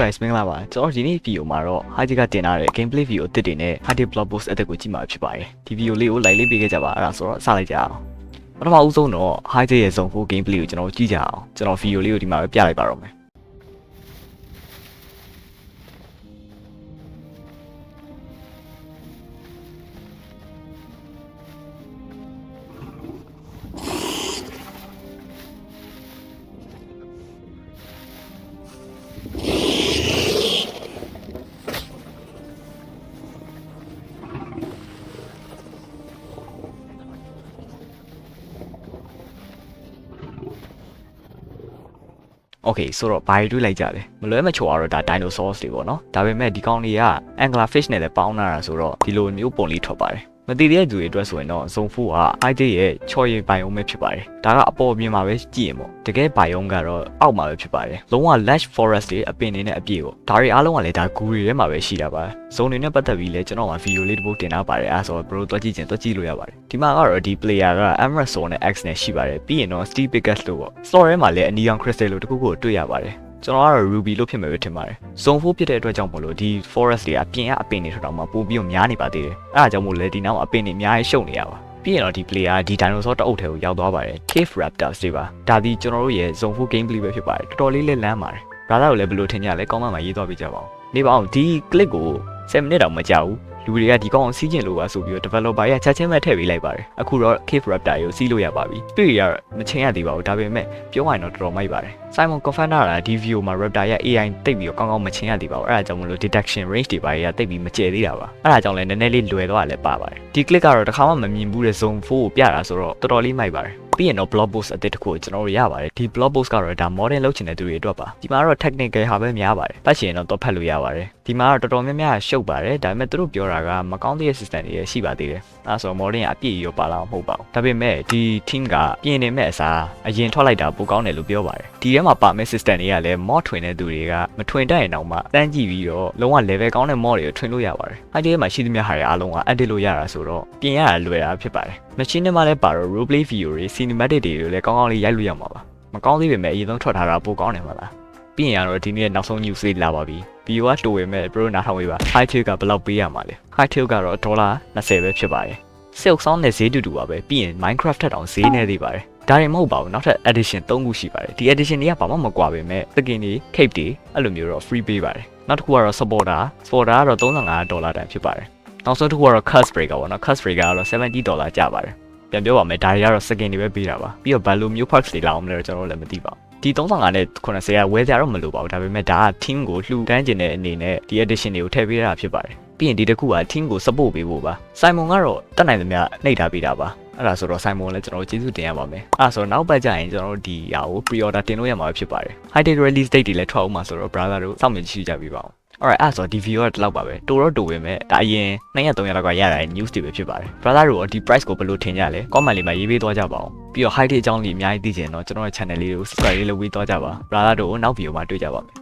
guys မင်္ဂလာပါကျွန်တော်ဒီနေ့ video မှာတော့ Haji ကတင်ထားတဲ့ gameplay video အသစ်တွေနဲ့ Haji blog post အသစ်ကိုကြည့်မှာဖြစ်ပါတယ်ဒီ video လေးကို like လေးပေးခဲ့ကြပါအဲ့ဒါဆိုတော့စလိုက်ကြအောင်ပထမဦးဆုံးတော့ Haji ရဲ့ zone 4 gameplay ကိုကျွန်တော်ကြည့်ကြအောင်ကျွန်တော် video လေးကိုဒီမှာပဲပြလိုက်ပါတော့မယ် Okay ဆိုတော့ဘာတွေတွေ့လိုက်ကြလဲမလွဲမချော်ကတော့ဒါ dinosaurs တွေပေါ့နော်ဒါပေမဲ့ဒီကောင်လေးက anglerfish နဲ့လည်းပေါင်းလာတာဆိုတော့ဒီလိုမျိုးပုံလေးထွက်ပါတယ် မသိတဲ့သူတွေအတွက်ဆိုရင်တော့ zone 4က ID ရဲ့ချော်ရည်ဘိုင်ယုံပဲဖြစ်ပါတယ်ဒါကအပေါ်မြင်မှာပဲကြည့်ရင်ပေါ့တကယ်ဘိုင်ယုံကတော့အောက်မှာပဲဖြစ်ပါတယ်လုံးဝ lush forest တွေအပင်တွေနဲ့အပြည့်ပေါ့ဒါတွေအားလုံးကလည်းဒါဂူတွေထဲမှာပဲရှိတာပါ zone တွေနဲ့ပတ်သက်ပြီးလဲကျွန်တော်က video လေးတစ်ပုဒ်တင်ထားပါတယ်အဲဆိုတော့ bro တွက်ကြည့်ချင်တွက်ကြည့်လို့ရပါတယ်ဒီမှာကတော့ဒီ player က Emerald Soul နဲ့ X နဲ့ရှိပါတယ်ပြီးရင်တော့ Steve Pickett လို့ပေါ့ store ထဲမှာလည်း Neon Crystal လို့တစ်ခုခုတွေ့ရပါတယ် ကျွန်တော်ကတော့ Ruby လို့ဖြစ်မယ်ပဲထင်ပါတယ်။ Zone 4ဖြစ်တဲ့အတွက်ကြောင့်မလို့ဒီ forest တွေအပြင်ကအပင်တွေထတော့မှပို့ပြီးတော့များနေပါသေးတယ်။အဲဒါကြောင့်မို့လဲဒီနောက်အပင်တွေအများကြီးရှုပ်နေရပါ။ပြီးရင်တော့ဒီ player ဒီ dinosaur တအုပ်ထဲကိုရောက်သွားပါတယ် Cave Raptors တွေပါ။ဒါဒီကျွန်တော်တို့ရဲ့ Zone 4 gameplay ပဲဖြစ်ပါတယ်။တော်တော်လေးလေးလမ်းပါတယ်။ brother ကိုလည်းဘယ်လိုထင်ကြလဲကောင်းမှမှာရေးသွားပြကြပါဦး။နေပါအောင်ဒီ clip ကို7မိနစ်တောင်မကြာဘူး။ လူတွေကဒီကောင်ကိုစီးကျင်လို့ပါဆိုပြီးတော့ developer ရဲ့ချက်ချင်းပဲထည့်ပေးလိုက်ပါတယ်အခုတော့ Cave Raptor ကိုစီးလို့ရပါပြီတွေ့ရမချင်းရသေးပါဘူးဒါပေမဲ့ပြောရရင်တော့တော်တော်မိုက်ပါတယ် Simon Confender ကဒီ video မှာ Raptor ရဲ့ AI တိတ်ပြီးတော့ကောင်းကောင်းမချင်းရသေးပါဘူးအဲ့ဒါကြောင့်မလို့ detection range တွေပါရတိတ်ပြီးမကျဲသေးတာပါအဲ့ဒါကြောင့်လည်းနည်းနည်းလေးလွယ်တော့လည်းပါပါတယ်ဒီ clip ကတော့တစ်ခါမှမမြင်ဘူးတဲ့ zone 4ကိုပြတာဆိုတော့တော်တော်လေးမိုက်ပါတယ် ပြီးရင်တော့ blog post အသစ်တစ်ခုကိုကျွန်တော်တို့ရပါတယ်ဒီ blog post ကတော့ဒါ modern လုပ်ချင်တဲ့သူတွေအတွက်ပါဒီမှာတော့ technical ဟာပဲများပါတယ်ပတ်ချင်တော့တော့ဖတ်လို့ရပါတယ်ဒီမှာတော့တော်တော်များများရှုပ်ပါတယ်ဒါပေမဲ့သူတို့ပြောတာကမကောင်းတဲ့ system တွေရှိပါသေးတယ်အဲဆို modern အပြည့်ရောပါလာမှာမဟုတ်ပါဘူးဒါပေမဲ့ဒီ team ကပြင်နေမဲ့အစားအရင်ထွက်လိုက်တာပိုကောင်းတယ်လို့ပြောပါတယ်ဒီထဲမှာပါမဲ့ system တွေကလည်း mod ထွင်တဲ့သူတွေကမထွင်တတ်ရင်တော့မှတန်းကြည့်ပြီးတော့လုံးဝ level ကောင်းတဲ့ mod တွေကိုထွင်လို့ရပါတယ်အဲ့ဒီထဲမှာရှိသမျှဟာတွေအားလုံးက edit လို့ရတာဆိုတော့ပြင်ရတာလွယ်တာဖြစ်ပါတယ် machine ထဲမှာလည်းပါတော့ role play video တွေ cinematic တွေလည်းကောင်းကောင်းလေးရိုက်လို့ရမှာပါမကောင်းသေးပေမဲ့အရင်ဆုံးထွက်ထားတာပိုကောင်းတယ်မလားပြီးရင်ကတော့ဒီနေ့နောက်ဆုံး news လေးလာပါပြီ video ကတိုးဝင်မဲ့ pro နားထောင်ပေးပါ high tail ကဘယ်လောက်ပေးရမှာလဲ high tail ကတော့ဒေါ်လာ20ပဲဖြစ်ပါတယ် silk sound နဲ့ဈေးတူတူပါပဲပြီးရင် minecraft ထက်တောင်ဈေးနေသေးပါတယ်ဒါရင်မဟုတ်ပါဘူးနောက်ထပ် edition 3ခုရှိပါတယ်ဒီ edition တွေကဘာမှမကွာပေမဲ့ skin တွေ cape တွေအဲ့လိုမျိုးတော့ free ပေးပါတယ်နောက်တစ်ခုကတော့ supporter supporter ကတော့35ဒေါ်လာတန်ဖြစ်ပါတယ် နောက်ဆုံးတစ်ခုကတော့ cut breaker ပေါ့နော် cut breaker ကတော့70ဒေါ်လာကျပါတယ်ပြန်ပြောပါမယ်ဒါတွေကတော့ skin တွေပဲပေးတာပါပြီးတော့ value မျိုး parts တွေလာအောင်မလဲတော့ကျွန်တော်လည်းမသိပါဘူးဒီ35နဲ့90ကဝယ်ကြတော့မလိုပါဘူးဒါပေမဲ့ဒါက team ကိုလှူဒန်းကျင်တဲ့အနေနဲ့ဒီ edition တွေကိုထည့်ပေးရတာဖြစ်ပါတယ်ပြီးရင်ဒီတစ်ခုက team ကို support ပေးဖို့ပါ Simon ကတော့တက်နိုင်သမျှနှိပ်ထားပေးတာပါအဲ့ဒါဆိုတော့ Simon လည်းကျွန်တော်ကျေးဇူးတင်ရပါမယ်အဲ့ဒါဆိုတော့နောက်ပတ်ကြရင်ကျွန်တော်တို့ဒီဟာကို pre-order တင်လို့ရမှာဖြစ်ပါတယ် high date release date တွေလည်းထွက်အောင်မှာဆိုတော့ brother တို့စောင့်မြင်ကြည့်ကြပြီးပါအောင် alright အဲ့ဆိုဒီ video ကဒီလောက်ပါပဲတိုတော့တိုပဲမဲ့ဒါအရင်2ရက်3ရက်လောက်ကရတာ news တွေပဲဖြစ်ပါတယ် brother တို့ဒီ price ကိုဘယ်လိုထင်ကြလဲ comment လေးမှာရေးပေးသွားကြပါအောင်ပြီးတော့ high date အကြောင်းလေးအများကြီးသိချင်တော့ကျွန်တော်ရဲ့ channel လေးကို subscribe လေးလုပ်ပေးသွားကြပါ brother တို့နောက် video မှာတွေ့ကြပါမယ်